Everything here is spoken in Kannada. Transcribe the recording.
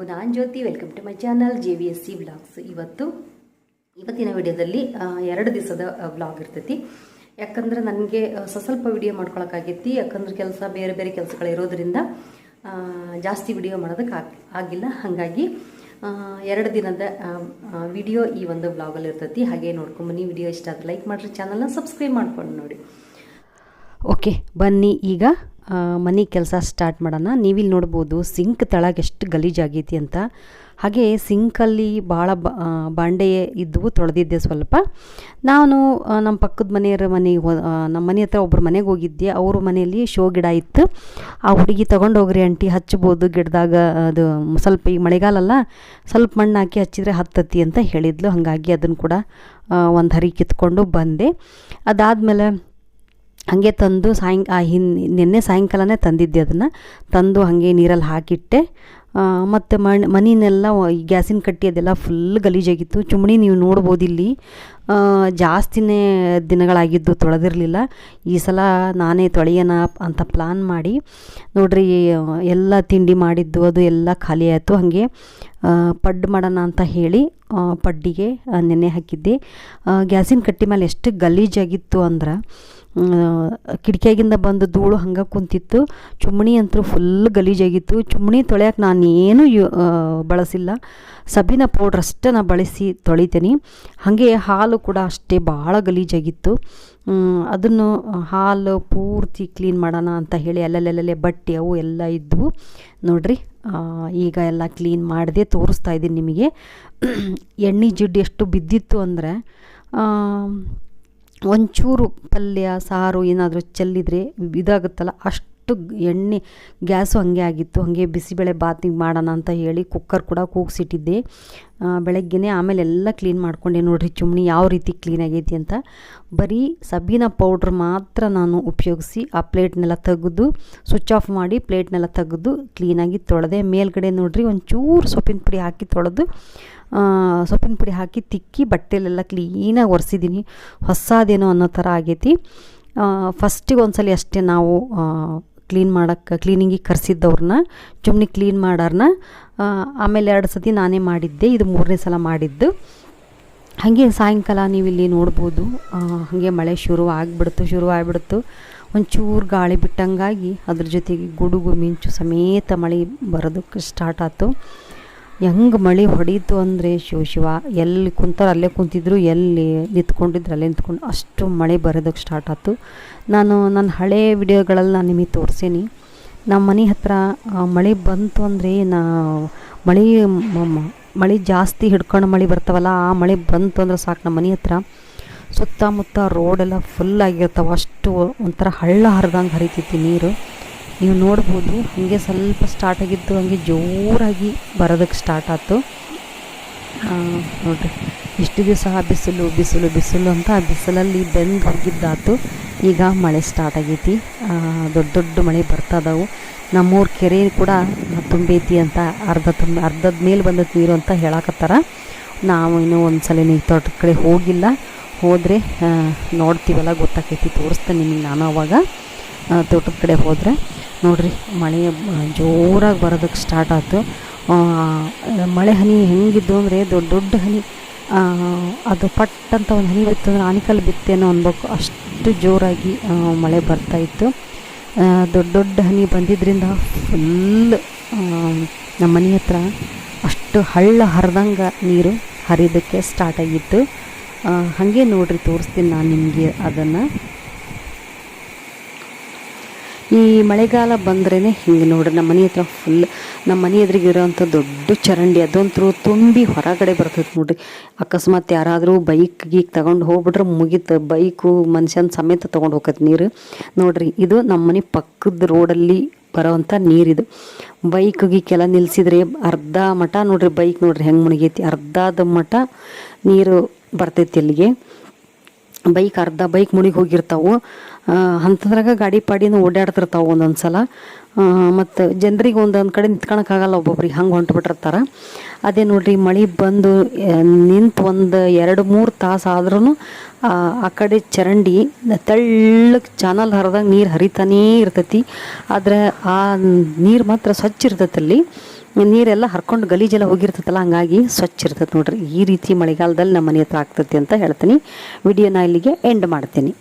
ಎಲ್ರಿಗೂ ನಾನು Jyothi welcome to my channel J V S C vlogs ಇವತ್ತು, ಇವತ್ತಿನ ವಿಡಿಯೋದಲ್ಲಿ ಎರಡು ದಿವಸದ ವ್ಲಾಗ್ ಇರ್ತೈತಿ. ಯಾಕಂದ್ರೆ ನನಗೆ ಸ್ವಲ್ಪ ವಿಡಿಯೋ ಮಾಡ್ಕೊಳಕ್ಕಾಗೈತಿ. ಯಾಕಂದ್ರೆ ಕೆಲಸ ಬೇರೆ ಬೇರೆ ಕೆಲಸಗಳಿರೋದ್ರಿಂದ ಜಾಸ್ತಿ ವಿಡಿಯೋ ಮಾಡೋದಕ್ಕೆ ಆಗ್, ಆಗಿಲ್ಲ. ಹಾಗಾಗಿ ಎರಡು ದಿನದ ವಿಡಿಯೋ ಈ ಒಂದು ವ್ಲಾಗಲ್ಲಿ ಇರ್ತೈತಿ. ಹಾಗೆ ನೋಡ್ಕೊಂಬನ್ನಿ. ವಿಡಿಯೋ ಇಷ್ಟ ಆದರೆ ಲೈಕ್ ಮಾಡಿರಿ. ಚಾನಲ್ನ ಸಬ್ಸ್ಕ್ರೈಬ್ ಮಾಡ್ಕೊಂಡು ನೋಡಿ. ಓಕೆ ಬನ್ನಿ ಈಗ. ಮನೆ ಕೆಲಸ ಸ್ಟಾರ್ಟ್ ಮಾಡೋಣ. ನೀವಿಲ್ಲಿ ನೋಡ್ಬೋದು ಸಿಂಕ್ ತಳಗೆ ಎಷ್ಟು ಗಲೀಜಾಗೈತಿ ಅಂತ. ಹಾಗೆ ಸಿಂಕಲ್ಲಿ ಭಾಳ ಬಾಂಡೆ ಇದ್ದವು ತೊಳೆದಿದ್ದೆ ಸ್ವಲ್ಪ. ನಾನು ನಮ್ಮ ಪಕ್ಕದ ಮನೆಯವರ ಮನೆಗೆ ಹೋ ನಮ್ಮ ಮನೆ ಹತ್ರ ಒಬ್ಬರು ಮನೆಗೆ ಹೋಗಿದ್ದೆ. ಅವ್ರ ಮನೆಯಲ್ಲಿ ಶೋ ಗಿಡ ಇತ್ತು. ಆ ಹುಡುಗಿ ತೊಗೊಂಡೋಗ್ರಿ ಅಂಟಿ ಹಚ್ಬೋದು ಗಿಡದಾಗ. ಅದು ಸ್ವಲ್ಪ ಈಗ ಮಳೆಗಾಲಲ್ಲ, ಸ್ವಲ್ಪ ಮಣ್ಣು ಹಾಕಿ ಹಚ್ಚಿದ್ರೆ ಹತ್ತತಿ ಅಂತ ಹೇಳಿದ್ಲು. ಹಾಗಾಗಿ ಅದನ್ನು ಕೂಡ ಒಂದು ಹರಿ ಕಿತ್ಕೊಂಡು ಬಂದೆ. ಅದಾದಮೇಲೆ ಹಾಗೆ ತಂದು ಸಾಯಂ ಹಿನ್, ನಿನ್ನೆ ಸಾಯಂಕಾಲನೇ ತಂದಿದ್ದೆ ಅದನ್ನು. ತಂದು ಹಾಗೆ ನೀರಲ್ಲಿ ಹಾಕಿಟ್ಟೆ. ಮತ್ತು ಮಣ್, ಮನೆಯನ್ನೆಲ್ಲ ಈ ಗ್ಯಾಸಿನ ಕಟ್ಟಿ ಅದೆಲ್ಲ ಫುಲ್ ಗಲೀಜಾಗಿತ್ತು. ಚುಮಣಿ ನೀವು ನೋಡ್ಬೋದು ಇಲ್ಲಿ ಜಾಸ್ತಿನೇ ದಿನಗಳಾಗಿದ್ದು ತೊಳೆದಿರಲಿಲ್ಲ. ಈ ಸಲ ನಾನೇ ತೊಳೆಯೋಣ ಅಂತ ಪ್ಲಾನ್ ಮಾಡಿ. ನೋಡ್ರಿ, ಎಲ್ಲ ತಿಂಡಿ ಮಾಡಿದ್ದು, ಅದು ಎಲ್ಲ ಖಾಲಿ ಆಯಿತು. ಹಾಗೆ ಪಡ್ ಮಾಡೋಣ ಅಂತ ಹೇಳಿ ಪಡ್ಡಿಗೆ ನೆನೆ ಹಾಕಿದ್ದೆ. ಗ್ಯಾಸಿನ ಕಟ್ಟಿ ಮೇಲೆ ಎಷ್ಟು ಗಲೀಜಾಗಿತ್ತು ಅಂದ್ರೆ ಕಿಟಕಿಯಾಗಿಂದ ಬಂದು ಧೂಳು ಹಂಗೆ ಕುಂತಿತ್ತು. ಚುಮ್ಮಣಿ ಅಂತೂ ಫುಲ್ ಗಲೀಜಾಗಿತ್ತು. ಚುಮ್ಮಣಿ ತೊಳೆಯೋಕೆ ನಾನು ಏನೂ ಯು ಬಳಸಿಲ್ಲ. ಸಬೀನ ಪೌಡ್ರ್ ಅಷ್ಟೇ ನಾನು ಬಳಸಿ ತೊಳಿತೀನಿ. ಹಾಗೆ ಹಾಲು ಕೂಡ ಅಷ್ಟೇ ಭಾಳ ಗಲೀಜಾಗಿತ್ತು. ಅದನ್ನು ಹಾಲು ಪೂರ್ತಿ ಕ್ಲೀನ್ ಮಾಡೋಣ ಅಂತ ಹೇಳಿ ಅಲ್ಲಲ್ಲಲ್ಲೇ ಬಟ್ಟೆ ಅವು ಎಲ್ಲ ಇದ್ದವು ನೋಡ್ರಿ ಈಗ ಎಲ್ಲ ಕ್ಲೀನ್ ಮಾಡದೆ ತೋರಿಸ್ತಾ ಇದ್ದೀನಿ ನಿಮಗೆ. ಎಣ್ಣೆ ಜಿಡ್ಡು ಎಷ್ಟು ಬಿದ್ದಿತ್ತು ಅಂದರೆ ಒಂಚೂರು ಪಲ್ಯ ಸಾರು ಏನಾದರೂ ಚೆಲ್ಲಿದರೆ ಇದಾಗುತ್ತಲ್ಲ ಅಷ್ಟು ಎಣ್ಣೆ, ಗ್ಯಾಸು ಹಾಗೆ ಆಗಿತ್ತು. ಹಾಗೆ ಬಿಸಿಬೇಳೆ ಬಾತಿಗೆ ಮಾಡೋಣ ಅಂತ ಹೇಳಿ ಕುಕ್ಕರ್ ಕೂಡ ಕೂಗಿಸಿಟ್ಟಿದ್ದೆ. ಬೆಳಗ್ಗೆನೇ ಆಮೇಲೆ ಎಲ್ಲ ಕ್ಲೀನ್ ಮಾಡ್ಕೊಂಡೆ. ನೋಡಿರಿ ಚುಮ್ನಿ ಯಾವ ರೀತಿ ಕ್ಲೀನ್ ಆಗೈತಿ ಅಂತ. ಬರೀ ಸಬೀನ ಪೌಡ್ರ್ ಮಾತ್ರ ನಾನು ಉಪಯೋಗಿಸಿ ಆ ಪ್ಲೇಟ್ನೆಲ್ಲ ತೆಗೆದು ಸ್ವಿಚ್ ಆಫ್ ಮಾಡಿ ಪ್ಲೇಟ್ನೆಲ್ಲ ತೆಗೆದು ಕ್ಲೀನಾಗಿ ತೊಳೆದೆ. ಮೇಲ್ಗಡೆ ನೋಡಿರಿ ಒಂಚೂರು ಸೊಪ್ಪಿನ ಪುಡಿ ಹಾಕಿ ತೊಳೆದು ಸೊಪ್ಪಿನ ಪುಡಿ ಹಾಕಿ ತಿಕ್ಕಿ ಬಟ್ಟೆಲೆಲ್ಲ ಕ್ಲೀನಾಗಿ ಒರೆಸಿದ್ದೀನಿ. ಹೊಸದೇನೋ ಅನ್ನೋ ಥರ ಆಗೈತಿ. ಫಸ್ಟಿಗೆ ಒಂದ್ಸಲಿ ಅಷ್ಟೇ ನಾವು ಕ್ಲೀನ್ ಮಾಡೋಕ್ಕೆ ಕ್ಲೀನಿಂಗಿಗೆ ಕರೆಸಿದ್ದವ್ರನ್ನ ಚುಮ್ನಿ ಕ್ಲೀನ್ ಮಾಡೋರ್ನ. ಆಮೇಲೆ ಎರಡು ಸತಿ ನಾನೇ ಮಾಡಿದ್ದೆ, ಇದು ಮೂರನೇ ಸಲ ಮಾಡಿದ್ದು. ಹಾಗೆ ಸಾಯಂಕಾಲ ನೀವು ಇಲ್ಲಿ ನೋಡ್ಬೋದು ಹಾಗೆ ಮಳೆ ಶುರು ಆಗಿಬಿಡ್ತು ಶುರು ಆಗಿಬಿಡ್ತು. ಒಂಚೂರು ಗಾಳಿ ಬಿಟ್ಟಂಗಾಗಿ ಅದ್ರ ಜೊತೆಗೆ ಗುಡುಗು, ಮಿಂಚು ಸಮೇತ ಮಳೆ ಬರೋದಕ್ಕೆ ಸ್ಟಾರ್ಟ್ ಆಯ್ತು. ಹೆಂಗೆ ಮಳೆ ಹೊಡೀತು ಅಂದರೆ ಶಿವ ಎಲ್ಲಿ ಕುಂತಾರೆ ಅಲ್ಲೇ ಕುಂತಿದ್ರು, ಎಲ್ಲಿ ನಿಂತ್ಕೊಂಡಿದ್ರು ಅಲ್ಲೇ ನಿಂತ್ಕೊಂಡು ಅಷ್ಟು ಮಳೆ ಬರೋದಕ್ಕೆ ಸ್ಟಾರ್ಟ್ ಆಯಿತು ನಾನು ನನ್ನ ಹಳೆ ವಿಡಿಯೋಗಳಲ್ಲಿ ನಾನು ನಿಮಗೆ ತೋರಿಸೀನಿ. ನಮ್ಮ ಮನೆ ಹತ್ರ ಮಳೆ ಬಂತು ಅಂದರೆ ನಾ, ಮಳೆ ಮಳೆ ಜಾಸ್ತಿ ಹಿಡ್ಕೊಂಡು ಮಳೆ ಬರ್ತಾವಲ್ಲ, ಆ ಮಳೆ ಬಂತು ಅಂದ್ರೆ ಸಾಕು ನಮ್ಮ ಮನೆ ಹತ್ರ. ಸುತ್ತಮುತ್ತ ರೋಡೆಲ್ಲ ಫುಲ್ ಆಗಿರ್ತಾವೆ, ಅಷ್ಟು ಒಂಥರ ಹಳ್ಳ ಹರಿದಂಗೆ ಹರಿತೈತಿ ನೀರು. ನೀವು ನೋಡ್ಬೋದು, ಹಾಗೆ ಸ್ವಲ್ಪ ಸ್ಟಾರ್ಟ್ ಆಗಿದ್ದು ಹಾಗೆ ಜೋರಾಗಿ ಬರೋದಕ್ಕೆ ಸ್ಟಾರ್ಟ್ ಆಯ್ತು. ನೋಡಿರಿ, ಇಷ್ಟು ದಿವಸ ಬಿಸಿಲು ಬಿಸಿಲು ಬಿಸಿಲು ಅಂತ ಆ ಬಿಸಿಲಲ್ಲಿ ಬೆಂದು ಹೋಗಿದ್ದಾತು ಈಗ ಮಳೆ ಸ್ಟಾರ್ಟ್ ಆಗೈತಿ. ದೊಡ್ಡ ದೊಡ್ಡ ಮಳೆ ಬರ್ತದವು ನಮ್ಮೂರ ಕೆರೆ ಕೂಡ ತುಂಬೈತಿ ಅಂತ ಅರ್ಧ ತುಂಬ, ಅರ್ಧದ ಮೇಲೆ ಬಂದದ್ದು ನೀರು ಅಂತ ಹೇಳಕತ್ತಾರ. ನಾವು ಇನ್ನೂ ಒಂದು ಸಲ ನೀರು ತೋಟದ ಕಡೆ ಹೋಗಿಲ್ಲ. ಹೋದರೆ ನೋಡ್ತೀವಲ್ಲ, ಗೊತ್ತಾಕೈತಿ, ತೋರಿಸ್ತೇನೆ ನಿಮಗೆ ನಾನು ಅವಾಗ. ತೋಟದ ಕಡೆ ಹೋದರೆ. ನೋಡ್ರಿ, ಮಳೆ ಜೋರಾಗಿ ಬರೋದಕ್ಕೆ ಸ್ಟಾರ್ಟ್ ಆಯ್ತು ಮಳೆ ಹನಿ ಹೆಂಗಿದ್ದು ಅಂದರೆ ದೊಡ್ಡ ದೊಡ್ಡ ಹನಿ. ಅದು ಪಟ್ ಅಂತ ಒಂದು ಹನಿ ಬಿತ್ತು ಅಂದ್ರೆ ಆನಿಕಲ್ ಬಿತ್ತೇನೋ ಅನ್ಬೇಕು. ಅಷ್ಟು ಜೋರಾಗಿ ಮಳೆ ಬರ್ತಾಯಿತ್ತು ದೊಡ್ಡ ದೊಡ್ಡ ಹನಿ ಬಂದಿದ್ದರಿಂದ ಫುಲ್ ನಮ್ಮ ಮನೆ ಹತ್ರ ಅಷ್ಟು ಹಳ್ಳ ಹರಿದಂಗೆ ನೀರು ಹರಿಯೋದಕ್ಕೆ ಸ್ಟಾರ್ಟ್ ಆಗಿತ್ತು. ಹಾಗೆ ನೋಡಿರಿ ತೋರಿಸ್ತೀನಿ ನಾನು ನಿಮಗೆ ಅದನ್ನು. ಈ ಮಳೆಗಾಲ ಬಂದ್ರೇ ಹಿಂಗೆ ನೋಡ್ರಿ, ನಮ್ಮ ಮನೆ ಹತ್ರ ಫುಲ್ ನಮ್ಮ ಮನೆ ಎದುರಿಗೆ ಇರೋವಂಥ ದೊಡ್ಡ ಚರಂಡಿ ಅದಂತೂ ತುಂಬಿ ಹೊರಗಡೆ ಬರ್ತೈತೆ ನೋಡ್ರಿ. ಅಕಸ್ಮಾತ್ ಯಾರಾದರೂ ಬೈಕ್ ಗೀಕ್ ತಗೊಂಡು ಹೋಗ್ಬಿಟ್ರೆ ಮುಗೀತು ಬೈಕು ಮನುಷ್ಯನ ಸಮೇತ ತೊಗೊಂಡು ಹೋಗತ್ತೆ ನೀರು. ನೋಡ್ರಿ, ಇದು ನಮ್ಮ ಮನೆ ಪಕ್ಕದ ರೋಡಲ್ಲಿ ಬರೋವಂಥ ನೀರಿದು. ಬೈಕ್ ಗೀಕೆಲ್ಲ ನಿಲ್ಸಿದ್ರೆ ಅರ್ಧ ಮಠ ನೋಡ್ರಿ ಬೈಕ್ ನೋಡ್ರಿ ಹೆಂಗೆ ಮುಣಗೈತಿ. ಅರ್ಧದ ಮಠ ನೀರು ಬರ್ತೈತಿ ಅಲ್ಲಿಗೆ ಬೈಕ್ ಅರ್ಧ ಬೈಕ್ ಮುಣಿಗೆ ಹೋಗಿರ್ತಾವು. ಅಂಥದ್ರಾಗ ಗಾಡಿ ಪಾಡಿನ ಓಡಾಡ್ತಿರ್ತಾವೆ ಒಂದೊಂದು ಸಲ ಮತ್ತು ಜನರಿಗೆ ಒಂದೊಂದು ಕಡೆ ನಿಂತ್ಕೊಳಕ್ಕಾಗಲ್ಲ ಒಬ್ಬೊಬ್ರಿಗೆ, ಹಂಗೆ ಹೊಂಟ್ಬಿಟ್ಟಿರ್ತಾರೆ. ಅದೇ ನೋಡ್ರಿ, ಮಳೆ ಬಂದು ನಿಂತು ಒಂದು ಎರಡು ಮೂರು ತಾಸು ಆದ್ರೂ ಆ ಕಡೆ ಚರಂಡಿ, ತೆಳ್ಳಗೆ ಚಾನಲ್ ಹರಿದಾಗ ನೀರು ಹರಿತಾನೇ ಇರ್ತೈತಿ. ಆದರೆ ಆ ನೀರು ಮಾತ್ರ ಸ್ವಚ್ಛ ಇರ್ತೈತೆ ಅಲ್ಲಿ. ನೀರೆಲ್ಲ ಹರ್ಕೊಂಡು ಗಲೀಜೆಲ್ಲ ಹೋಗಿರ್ತೈತಲ್ಲ, ಹಂಗಾಗಿ ಸ್ವಚ್ಛ ಇರ್ತೈತೆ ನೋಡ್ರಿ. ಈ ರೀತಿ ಮಳೆಗಾಲದಲ್ಲಿ ನಮ್ಮ ಮನೆ ಹತ್ರ ಆಗ್ತೈತಿ ಅಂತ ಹೇಳ್ತೀನಿ. ವಿಡಿಯೋನ ಇಲ್ಲಿಗೆ ಎಂಡ್ ಮಾಡ್ತೀನಿ.